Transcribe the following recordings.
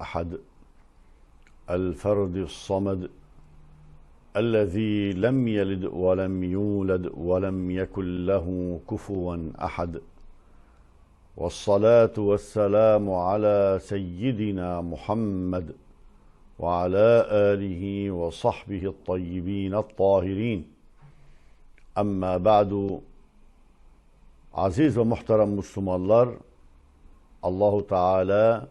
أحد الفرد الصمد الذي لم يلد ولم يولد ولم يكن له كفوا أحد. والصلاة والسلام على سيدنا محمد وعلى آله وصحبه الطيبين الطاهرين. Amma ba'du aziz ve muhterem Müslümanlar Allahu Teala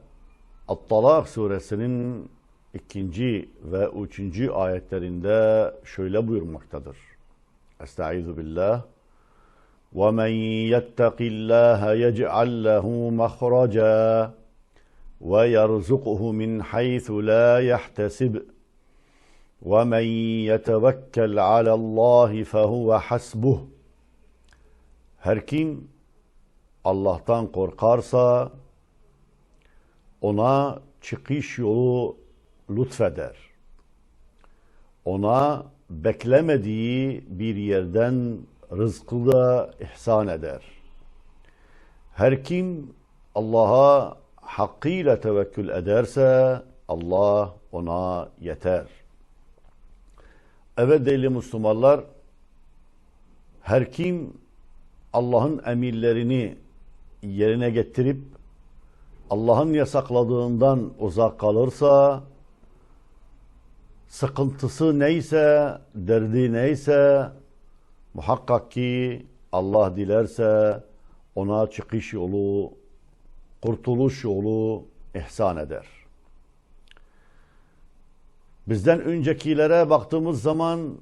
At-Talak suresinin ikinci ve üçüncü ayetlerinde şöyle buyurmaktadır. Estaizu billah. وَمَنْ يَتَّقِ اللّٰهَ يَجْعَلْ لَهُ مَخْرَجًا وَيَرْزُقْهُ مِنْ حَيْثُ لَا يَحْتَسِبُ وَمَنْ يَتَوَكَّلْ عَلَى اللّٰهِ فَهُوَ حَسْبُهُ Her kim Allah'tan korkarsa ona çıkış yolu lütfeder. Ona beklemediği bir yerden rızkı da ihsan eder. Her kim Allah'a hakkıyla tevekkül ederse Allah ona yeter. Evet değerli Müslümanlar, her kim Allah'ın emirlerini yerine getirip Allah'ın yasakladığından uzak kalırsa, sıkıntısı neyse, derdi neyse, muhakkak ki Allah dilerse ona çıkış yolu, kurtuluş yolu ihsan eder. Bizden öncekilere baktığımız zaman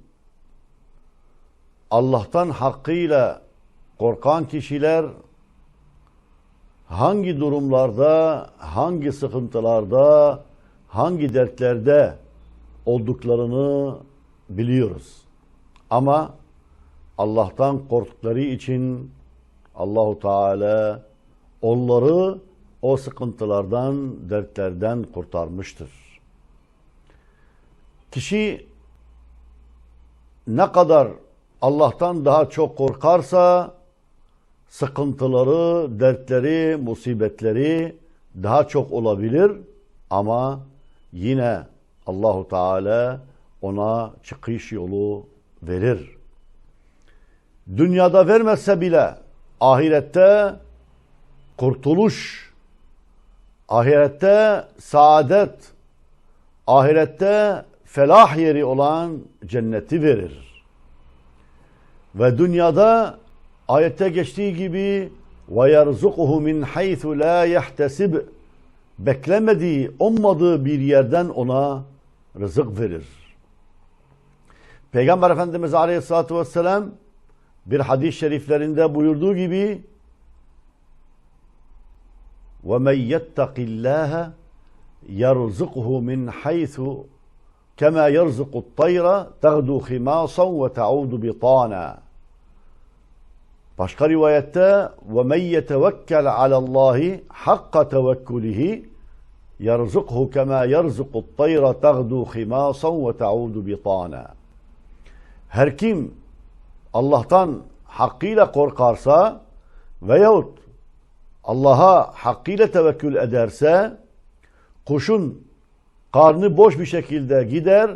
Allah'tan hakkıyla korkan kişiler hangi durumlarda, hangi sıkıntılarda, hangi dertlerde olduklarını biliyoruz. Ama Allah'tan korktukları için Allahu Teala onları o sıkıntılardan, dertlerden kurtarmıştır. Kişi ne kadar Allah'tan daha çok korkarsa sıkıntıları, dertleri, musibetleri daha çok olabilir ama yine Allahu Teala ona çıkış yolu verir. Dünyada vermezse bile ahirette kurtuluş, ahirette saadet, ahirette felah yeri olan cenneti verir. Ve dünyada ayette geçtiği gibi ve yerzukuhu min haythu la yahtesib beklemediği, ummadığı bir yerden ona rızık verir. Peygamber Efendimiz Aleyhisselatü Vesselam bir hadis-i şeriflerinde buyurduğu gibi وَمَنْ يَتَّقِ اللّٰهَ يَرْزُقْهُ مِنْ حَيْثُ كَمَا يَرْزُقُ الطَّيْرَ تَغْدُوا خِمَاصًا وَتَعُودُ بِطَانًا Başka rivayette ve men yetevekkel alallahi hakka tevekkulihi yerzukhu kema yerzukut tayra tagdu himasan ve taudu bitana. Her kim Allah'tan hakkıyla korkarsa veyahut Allah'a hakkıyla tevekkül ederse kuşun karnı boş bir şekilde gider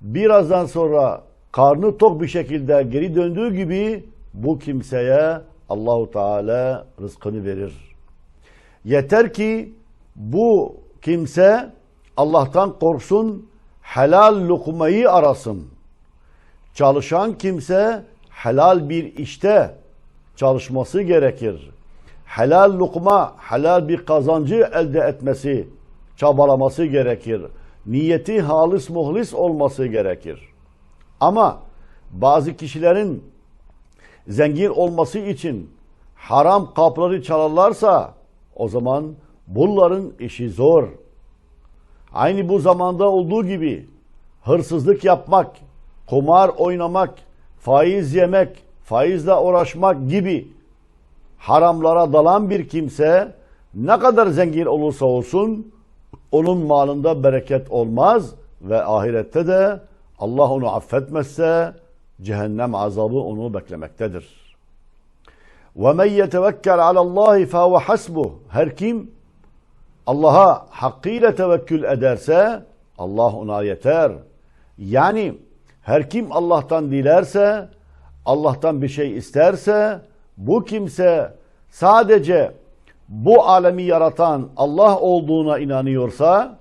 birazdan sonra karnı tok bir şekilde geri döndüğü gibi bu kimseye Allahu Teala rızkını verir. Yeter ki bu kimse Allah'tan korksun, helal lokmayı arasın. Çalışan kimse helal bir işte çalışması gerekir. Helal lokma, helal bir kazancı elde etmesi, çabalaması gerekir. Niyeti halis muhlis olması gerekir. Ama bazı kişilerin zengin olması için haram kapları çalarlarsa o zaman bunların işi zor. Aynı bu zamanda olduğu gibi hırsızlık yapmak, kumar oynamak, faiz yemek, faizle uğraşmak gibi haramlara dalan bir kimse ne kadar zengin olursa olsun onun malında bereket olmaz ve ahirette de Allah onu affetmezse cehennem azabı onu beklemektedir. وَمَنْ يَتَوَكَّلْ عَلَى اللّٰهِ فَهُوَ حَسْبُهُ Her kim Allah'a hakkıyla tevekkül ederse Allah ona yeter. Yani her kim Allah'tan dilerse, Allah'tan bir şey isterse bu kimse sadece bu alemi yaratan Allah olduğuna inanıyorsa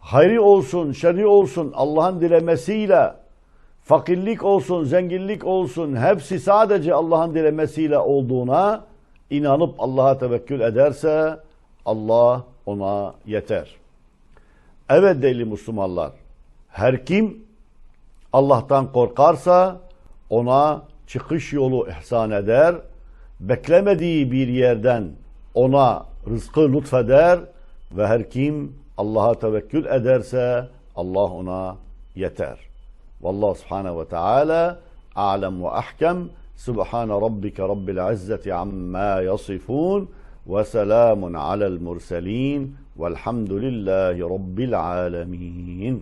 hayri olsun, şerri olsun Allah'ın dilemesiyle fakirlik olsun, zenginlik olsun hepsi sadece Allah'ın dilemesiyle olduğuna inanıp Allah'a tevekkül ederse Allah ona yeter. Evet değerli Müslümanlar, her kim Allah'tan korkarsa ona çıkış yolu ihsan eder, beklemediği bir yerden ona rızkı lütfeder ve her kim Allah'a tevekkül ederse Allah ona yeter. والله سبحانه وتعالى أعلم وأحكم. سبحان ربك رب العزة عما يصفون وسلام على المرسلين والحمد لله رب العالمين.